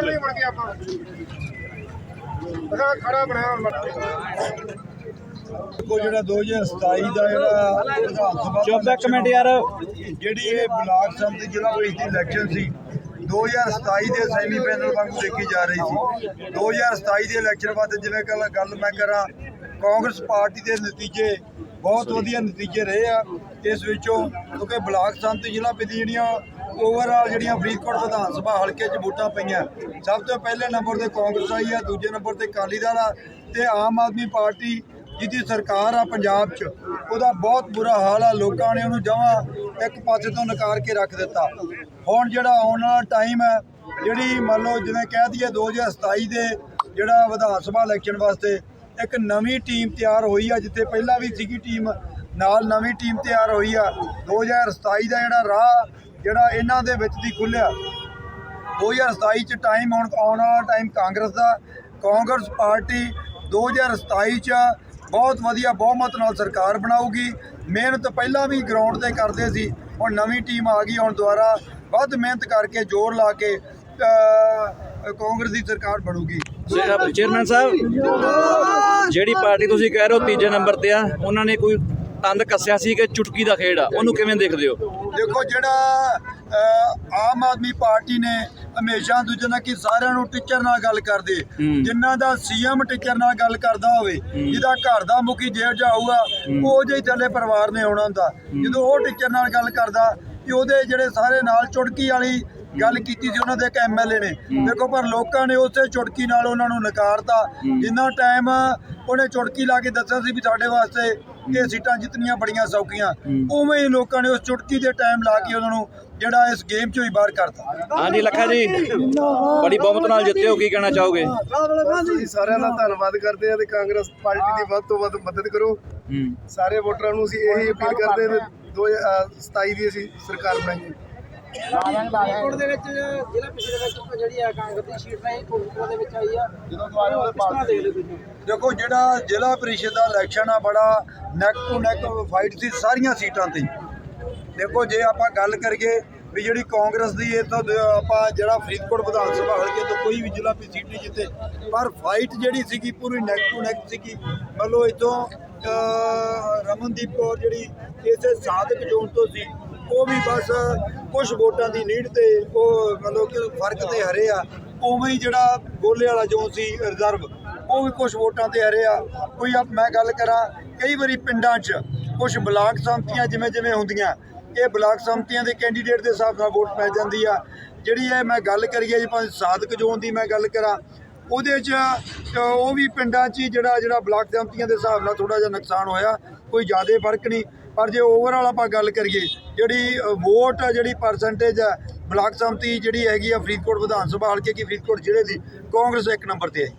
ਨਹੀਂ ਆਪਾਂ ਖੜਾ ਬਣਾਇਆ ਹੁਣ ਕੋ ਜਿਹੜਾ 2027 ਦਾ ਜਿਹੜਾ ਵਿਧਾਨ ਸਭਾ ਯਾਰ। ਜਿਹੜੀ ਇਹ ਬਲਾਕ ਸੰਮਤੀ ਜ਼ਿਲ੍ਹਾ ਪ੍ਰੀਸ਼ਦ ਦੀ ਇਲੈਕਸ਼ਨ ਸੀ 2027 ਦੇ ਸੈਮੀ ਫਾਈਨਲ ਵਾਂਗੂ ਦੇਖੀ ਜਾ ਰਹੀ ਸੀ। 2027 ਦੇ ਇਲੈਕਸ਼ਨ ਬਾਅਦ ਜਿਵੇਂ ਕੱਲ ਗੱਲ ਮੈਂ ਕਰਾਂ ਕਾਂਗਰਸ ਪਾਰਟੀ ਦੇ ਨਤੀਜੇ ਬਹੁਤ ਵਧੀਆ ਨਤੀਜੇ ਰਹੇ ਆ। ਇਸ ਵਿੱਚੋਂ ਕਿਉਂਕਿ ਬਲਾਕ ਸੰਮਤੀ ਜ਼ਿਲ੍ਹਾ ਪ੍ਰੀਸ਼ਦ ਜਿਹੜੀਆਂ ਓਵਰਆਲ ਜਿਹੜੀਆਂ ਫਰੀਦਕੋਟ ਵਿਧਾਨ ਸਭਾ ਹਲਕੇ 'ਚ ਵੋਟਾਂ ਪਈਆਂ। ਸਭ ਤੋਂ ਪਹਿਲੇ ਨੰਬਰ ਤੇ ਕਾਂਗਰਸ ਆਈ ਆ ਦੂਜੇ ਨੰਬਰ ਤੇ ਅਕਾਲੀ ਦਲ ਆ ਤੇ ਆਮ ਆਦਮੀ ਪਾਰਟੀ ਜਿਹਦੀ ਸਰਕਾਰ ਆ ਪੰਜਾਬ 'ਚ। ਉਹਦਾ ਬਹੁਤ ਬੁਰਾ ਹਾਲ ਆ ਲੋਕਾਂ ਨੇ ਉਹਨੂੰ ਜਮਾਂ ਇੱਕ ਪਾਸੇ ਤੋਂ ਨਕਾਰ ਕੇ ਰੱਖ ਦਿੱਤਾ। ਹੁਣ ਜਿਹੜਾ ਆਉਣ ਵਾਲਾ ਟਾਈਮ ਹੈ ਜਿਹੜੀ ਮੰਨ ਲਓ ਜਿਵੇਂ ਕਹਿ ਦਈਏ 2027 ਦੇ ਜਿਹੜਾ ਵਿਧਾਨ ਸਭਾ ਇਲੈਕਸ਼ਨ ਵਾਸਤੇ ਇੱਕ ਨਵੀਂ ਟੀਮ ਤਿਆਰ ਹੋਈ ਆ, ਜਿੱਥੇ ਪਹਿਲਾਂ ਵੀ ਸੀਗੀ ਟੀਮ, ਨਾਲ ਨਵੀਂ ਟੀਮ ਤਿਆਰ ਹੋਈ ਆ। 2027 ਦਾ ਜਿਹੜਾ ਰਾਹ, ਜਿਹੜਾ ਇਹਨਾਂ ਦੇ ਵਿੱਚ ਦੀ ਖੁੱਲਿਆ 2027 ਚ ਟਾਈਮ ਆਉਣ ਆਉਣ ਵਾਲਾ ਟਾਈਮ ਕਾਂਗਰਸ ਦਾ, ਕਾਂਗਰਸ ਪਾਰਟੀ 2027 ਚ ਬਹੁਤ ਵਧੀਆ ਬਹੁਮਤ ਨਾਲ ਸਰਕਾਰ ਬਣਾਊਗੀ। ਮਿਹਨਤ ਪਹਿਲਾਂ ਵੀ ਗਰਾਊਂਡ ਤੇ ਕਰਦੇ ਸੀ, ਹੁਣ ਨਵੀਂ ਟੀਮ ਆ ਗਈ, ਹੁਣ ਦੁਆਰਾ ਵੱਧ ਮਿਹਨਤ ਕਰਕੇ ਜ਼ੋਰ ਲਾ ਕੇ ਕਾਂਗਰਸ ਦੀ ਸਰਕਾਰ ਬਣੂਗੀ। ਚੇਅਰਮੈਨ ਸਾਹਿਬ ਜਿਹੜੀ ਪਾਰਟੀ ਤੁਸੀਂ ਕਹਿ ਰਹੇ ਹੋ ਤੀਜੇ ਨੰਬਰ ਤੇ ਆ ਉਹਨਾਂ ਨੇ ਕੋਈ ਤੰਦ ਕੱਸਿਆ ਸੀ ਕਿ ਚੁਟਕੀ ਦਾ ਖੇਡ ਆ ਉਹਨੂੰ ਕਿਵੇਂ ਦੇਖਦੇ ਹੋ? ਦੇਖੋ ਜਿਹੜਾ ਆਮ ਆਦਮੀ ਪਾਰਟੀ ਨੇ ਹਮੇਸ਼ਾ ਦੂਜੇ ਨਾਲ ਕਿ ਸਾਰਿਆਂ ਨੂੰ ਟੀਚਰ ਨਾਲ ਗੱਲ ਕਰਦੇ। ਜਿਨ੍ਹਾਂ ਦਾ ਸੀਐਮ ਟੀਚਰ ਨਾਲ ਗੱਲ ਕਰਦਾ ਹੋਵੇ ਜਿਹਦਾ ਘਰ ਦਾ ਮੁਖੀ ਜੇਲ੍ਹ ਜਾ ਹੋਊਗਾ ਉਹ ਜਿਹੇ ਥੱਲੇ ਪਰਿਵਾਰ ਨੇ ਆਉਣਾ ਹੁੰਦਾ। ਜਦੋਂ ਉਹ ਟੀਚਰ ਨਾਲ ਗੱਲ ਕਰਦਾ ਕਿ ਉਹਦੇ ਜਿਹੜੇ ਸਾਰੇ ਨਾਲ ਚੁਟਕੀ ਵਾਲੀ ਗੱਲ ਕੀਤੀ ਸੀ ਉਹਨਾਂ ਦੇ ਇੱਕ ਐਮਐਲਏ ਨੇ। ਦੇਖੋ ਪਰ ਲੋਕਾਂ ਨੇ ਉਸੇ ਚੁਟਕੀ ਨਾਲ ਉਹਨਾਂ ਨੂੰ ਨਕਾਰਤਾ। ਜਿੰਨਾ ਟਾਈਮ ਉਹਨੇ ਚੁਟਕੀ ਲਾ ਕੇ ਦੱਸਿਆ ਸੀ ਵੀ ਸਾਡੇ ਵਾਸਤੇ ਇਹ ਸੀਟਾਂ ਜਿੱਤਣੀਆਂ ਬੜੀਆਂ ਸੌਖੀਆਂ। ਉਵੇਂ ਹੀ ਲੋਕਾਂ ਨੇ ਉਸ ਚੁਟਕੀ ਦੇ ਟਾਈਮ ਲਾ ਕੇ ਉਹਨਾਂ ਨੂੰ ਜਿਹੜਾ ਇਸ ਗੇਮ ਚੋਂ ਹੀ ਬਾਹਰ ਕਰਤਾ। ਹਾਂਜੀ ਲੱਖਾ ਜੀ। ਬੜੀ ਬਹੁਮਤ ਨਾਲ ਜਿੱਤੇ ਹੋ ਕੀ ਕਹਿਣਾ ਚਾਹੋਗੇ? ਅਸੀਂ ਸਾਰਿਆਂ ਦਾ ਧੰਨਵਾਦ ਕਰਦੇ ਹਾਂ ਤੇ ਕਾਂਗਰਸ ਪਾਰਟੀ ਦੀ ਵੱਧ ਤੋਂ ਵੱਧ ਮਦਦ ਕਰੋ। ਸਾਰੇ ਵੋਟਰਾਂ ਨੂੰ ਅਸੀਂ ਇਹੀ ਅਪੀਲ ਕਰਦੇ ਹਾਂ ਕਿ 2027 ਦੀ ਅਸੀਂ ਸਰਕਾਰ ਬਣਾਈਏ। ਫਰੀਦਕੋਟ ਦੇ ਵਿੱਚ ਜ਼ਿਲ੍ਹਾ ਪਿਛਲੇ ਵਿੱਚ ਜਿਹੜੀ ਆ ਕਾਂਗਰਸ ਦੀ ਸੀਟ ਰਹੀ ਕੋਟਕਪੂਰਾ ਦੇ ਵਿੱਚ ਆਈ ਆ। ਜਦੋਂ ਦੁਆਰਾ ਉਹਦੇ ਪਾਸ ਦੇ ਲਓ ਤੁਸੀਂ? ਦੇਖੋ ਜਿਹੜਾ ਜ਼ਿਲ੍ਹਾ ਪ੍ਰੀਸ਼ਦ ਦਾ ਇਲੈਕਸ਼ਨ ਆ ਬੜਾ ਨੈਕ ਟੂ ਨੈਕ ਫਾਈਟ ਸੀ ਸਾਰੀਆਂ ਸੀਟਾਂ ਤੇ। ਦੇਖੋ ਜੇ ਆਪਾਂ ਗੱਲ ਕਰੀਏ ਵੀ ਜਿਹੜੀ ਕਾਂਗਰਸ ਦੀ ਇਹ ਤਾਂ ਆਪਾਂ ਜਿਹੜਾ ਫਰੀਦਕੋਟ ਵਿਧਾਨ ਸਭਾ ਹਲਕੇ ਤੋਂ ਕੋਈ ਵੀ ਜ਼ਿਲ੍ਹਾ ਵੀ ਸੀਟ ਨਹੀਂ ਜਿੱਤੇ। ਪਰ ਫਾਈਟ ਜਿਹੜੀ ਸੀਗੀ ਪੂਰੀ ਨੈਕ ਟੂ ਨੈਕ ਸੀਗੀ। ਇੱਥੋਂ ਅਹ, ਰਮਨਦੀਪ ਕੌਰ ਜਿਹੜੀ ਇਸੇ ਸਾਧਕ ਜ਼ੋਨ ਤੋਂ ਸੀ ਉਹ ਵੀ ਬਸ ਕੁਝ ਵੋਟਾਂ ਦੀ ਲੀਡ ਤੇ ਉਹ ਮਤਲਬ ਕਿ ਫ਼ਰਕ ਤੇ ਹਰੇ ਆ। ਉਵੇਂ ਹੀ ਜਿਹੜਾ ਗੋਲੇ ਵਾਲਾ ਜ਼ੋਨ ਸੀ ਰਿਜ਼ਰਵ, ਉਹ ਵੀ ਕੁਝ ਵੋਟਾਂ ਤੇ ਹਰੇ ਆ। ਕੋਈ ਆ- ਮੈਂ ਗੱਲ ਕਰਾਂ, ਕਈ ਵਾਰੀ ਪਿੰਡਾਂ 'ਚ ਕੁਝ ਬਲਾਕ ਸੰਮਤੀਆਂ ਜਿਵੇਂ ਜਿਵੇਂ ਹੁੰਦੀਆਂ, ਇਹ ਬਲਾਕ ਸੰਮਤੀਆਂ ਦੇ ਕੈਂਡੀਡੇਟ ਦੇ ਹਿਸਾਬ ਨਾਲ ਵੋਟ ਪੈ ਜਾਂਦੀ ਆ। ਜਿਹੜੀ ਇਹ ਮੈਂ ਗੱਲ ਕਰੀਏ ਜੀ ਭਾਵੇਂ ਸਾਧਕ ਜ਼ੋਨ ਦੀ ਮੈਂ ਗੱਲ ਕਰਾਂ ਉਹਦੇ 'ਚ ਉਹ ਵੀ ਪਿੰਡਾਂ 'ਚ ਹੀ ਜਿਹੜਾ ਜਿਹੜਾ ਬਲਾਕ ਸੰਮਤੀਆਂ ਦੇ ਹਿਸਾਬ ਨਾਲ ਥੋੜਾ ਜਿਹਾ ਨੁਕਸਾਨ ਹੋਇਆ, ਕੋਈ ਜ਼ਿਆਦਾ ਫ਼ਰਕ ਨਹੀਂ। ਪਰ ਜੇ ਓਵਰਆਲ ਆਪਾਂ ਗੱਲ ਕਰੀਏ, ਜਿਹੜੀ ਵੋਟ ਜਿਹੜੀ ਪਰਸੈਂਟੇਜ ਹੈ ਬਲਾਕ ਸੰਮਤੀ ਜਿਹੜੀ ਹੈਗੀ ਆ ਫਰੀਦਕੋਟ ਵਿਧਾਨ ਸਭਾ ਹਲਕੇ ਕੀ ਫਰੀਦਕੋਟ ਜ਼ਿਲ੍ਹੇ ਦੀ, ਕਾਂਗਰਸ ਇੱਕ ਨੰਬਰ ਤੇ ਹੈ